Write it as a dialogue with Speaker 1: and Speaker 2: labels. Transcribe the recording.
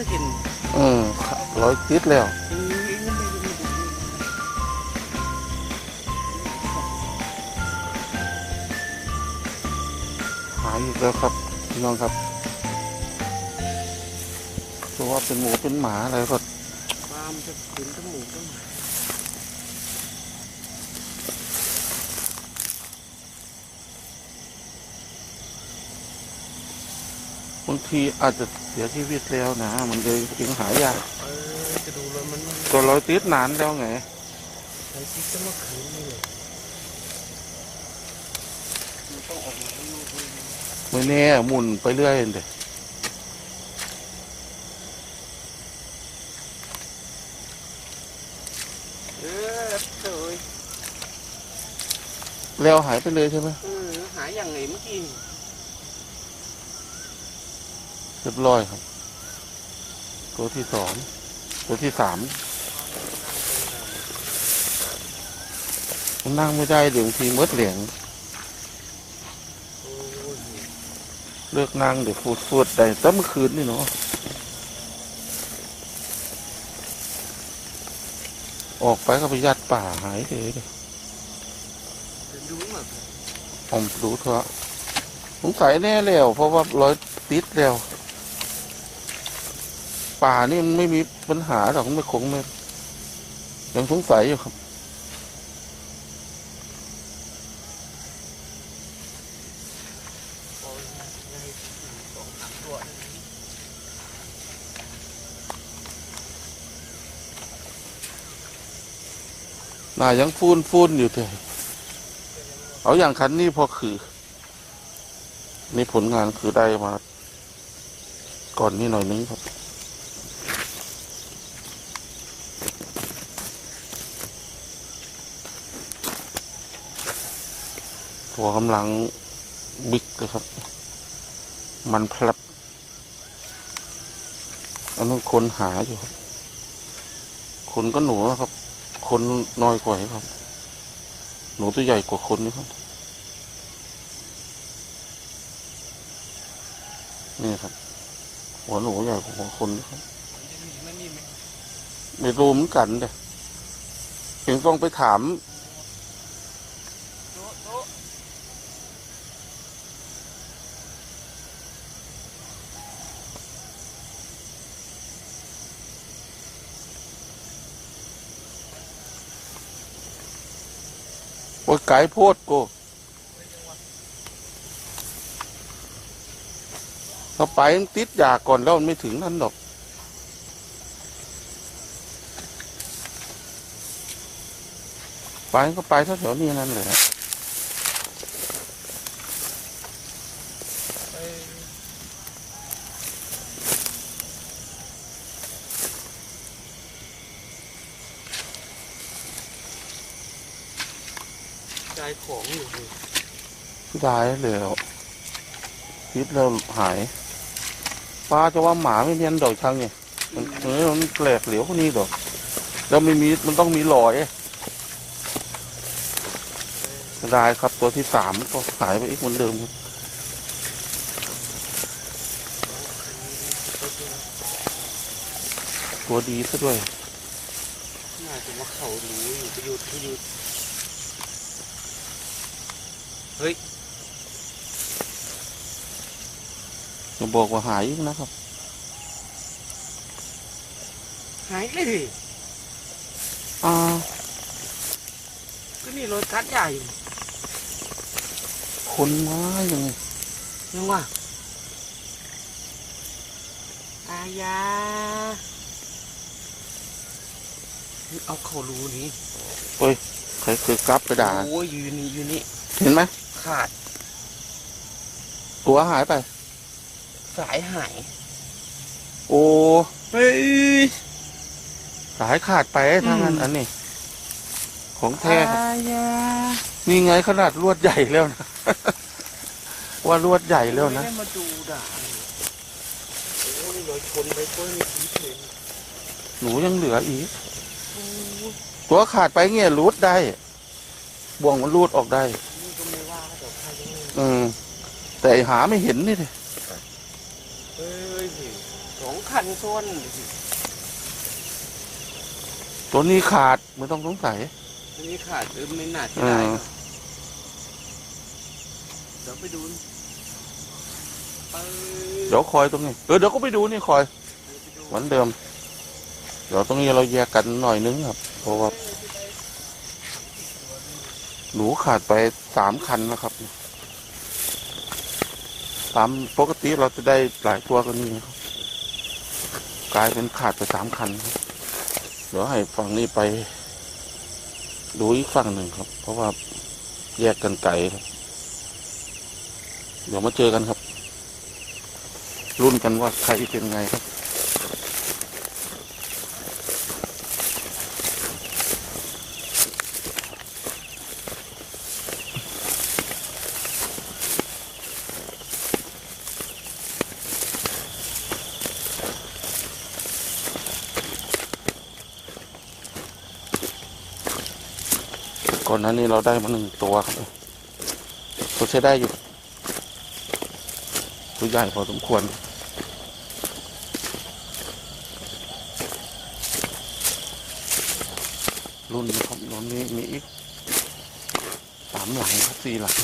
Speaker 1: อยนั่งกัดสกิน
Speaker 2: อืมร้อยติดแล้วหายอีกแล้วครับพี่น้องครับตัวว่าเป็นหมูเป็นหมาอะไรก็
Speaker 1: ปลามันจะขึ้นจมูทั้ง
Speaker 2: หมา งทีอาจจะเสียชีวิตแล้วนะ มันเลยยังหายาก
Speaker 1: เออจะดูแล้วมัน
Speaker 2: ตัวร้อยติดนานแล้วไง
Speaker 1: ใช้ซิกจะมาขืนนี่เลยมันต้องออกมาข้างนอกด้วยนะ
Speaker 2: ไม่แน่หมุนไปเรื่อยเด็
Speaker 1: เออเฉย
Speaker 2: แล้วหายไปเลยใช่ไหม
Speaker 1: เออหายอย่างไงเมื่อกี้
Speaker 2: เรียบร้อยครับ ตัวที่สองตัวที่สามมันนั่งไม่ได้เดี๋ยวทีมดเหลียงเลิกนั่งเดี๋ยวฟูดฟูดได้แต่เมื่อคืนนี่เนาะออกไปก็ไปยัดป่าหายเลยผมรู้เถอะสงสัยแน่แล้ว เพราะว่าร้อยติดแล้ว ป่านี่มันไม่มีปัญหาหรอกไม่คงไม่ยังสงสัยอยู่ครับน้ายังฟูนฟูนอยู่เลยเอาอย่างคันนี้พอคือ นี่ผลงานคือได้มา ก่อนนี่หน่อยนึงครับ ตัวกำลังบิ๊กเลยครับ มันพลับอันนั้นคนหาอยู่ครับ คนก็หนูนะครับ คนน้อยกว่าครับ หนูตัวใหญ่กว่าคนนี่ครับ นี่ครับ หัวหนูใหญ่กว่าคนนี่ครับ
Speaker 1: มันนี่ไม่
Speaker 2: รู้เหมือนกันเด้เห็นต้องไปถาม
Speaker 1: โต๊ะโต๊ะ
Speaker 2: ว่าไก่โพดโก้เราไปติดยาก่อนแล้วมันไม่ถึงนั่นหรอกไปก็ไปแถวๆนี้นั่นแหละ
Speaker 1: ใจของอยู่เลย
Speaker 2: ได้แล้วติดแล้วหายป้าจะว่าหมาไม่เนียนดอกช่างเนี่ยมันเออมันแปลกเหลียวพวกนี้ดอกแล้วไม่มีมันต้องมีรอยได้ครับตัวที่สามก็หายไปอีกเหมือนเดิมครับตัวดีซะด้วย
Speaker 1: น่าจะว่าเขารู้อยู่ไปหยุดไปหยุ ด
Speaker 2: จะบอกว่าหายอีกนะครับ
Speaker 1: หายเลยดิ
Speaker 2: อ่า
Speaker 1: ก็นี่รถคัดใหญ่อยู่
Speaker 2: คนมายังไง
Speaker 1: ยังวะอายาเอาเขารู้นี่
Speaker 2: ใครเคยกลับไปด่า
Speaker 1: โอ้ยอยู่นี่อยู่นี่
Speaker 2: เห็นไหม
Speaker 1: ขาด
Speaker 2: ตัวหายไป
Speaker 1: สายหาย
Speaker 2: โอ้
Speaker 1: เฮ้ย
Speaker 2: สายขาดไปทั้งนั้น
Speaker 1: อืม
Speaker 2: อันนี้ ของแท้ครับ
Speaker 1: อายา
Speaker 2: นี่ไงขนาดลวดใหญ่แล้วนะ ว่าลวดใหญ่แล้วนะ
Speaker 1: ไม่ได้มาดูด่าโอ้ยรถชนไปเพิ่มอีกเลย
Speaker 2: หนูยังเหลืออีก
Speaker 1: โอ้ย
Speaker 2: ตัวขาดไปเงี้ยรูดได้ บ่วงมันรูดออกได้
Speaker 1: นี่ก็ไม่ว่าแต่ ใครยังไง
Speaker 2: อืมแต่หาไม่เห็นนี่เลย
Speaker 1: เฮ้ยสองขันส่วน
Speaker 2: ตัวนี้ขาดไม่ต้องสงสัย
Speaker 1: อันนี้ขาดหรือไม่น่าจะ
Speaker 2: เออ
Speaker 1: ได้ครับเดี๋ยวไปดูไป
Speaker 2: เดี๋ยวคอยตรงนี้ เออเดี๋ยวก็ไปดูนี่คอย
Speaker 1: ไปดู
Speaker 2: เหมือนเดิม เดี๋ยวตรงนี้เราแยกกันหน่อยนึงครับ เพราะว่าหนูขาดไปสามคันนะครับ สามปกติเราจะได้หลายตัวก็นี่ครับกลายเป็นขาดไปสามคันครับเดี๋ยวให้ฝั่งนี้ไป ดูอีกฝั่งหนึ่งครับ เพราะว่าแยกกันไกลครับเดี๋ยวมาเจอกันครับ รุ่นกันว่าใครเป็นไงครับ ก่อนหน้านี้เราได้มาหนึ่งตัวครับตัวใช้ได้อยู่ตัวใหญ่พอสมควรรุ่นนี้ครับรุ่นนี้มีอีกสามหลังครับสี่หลัง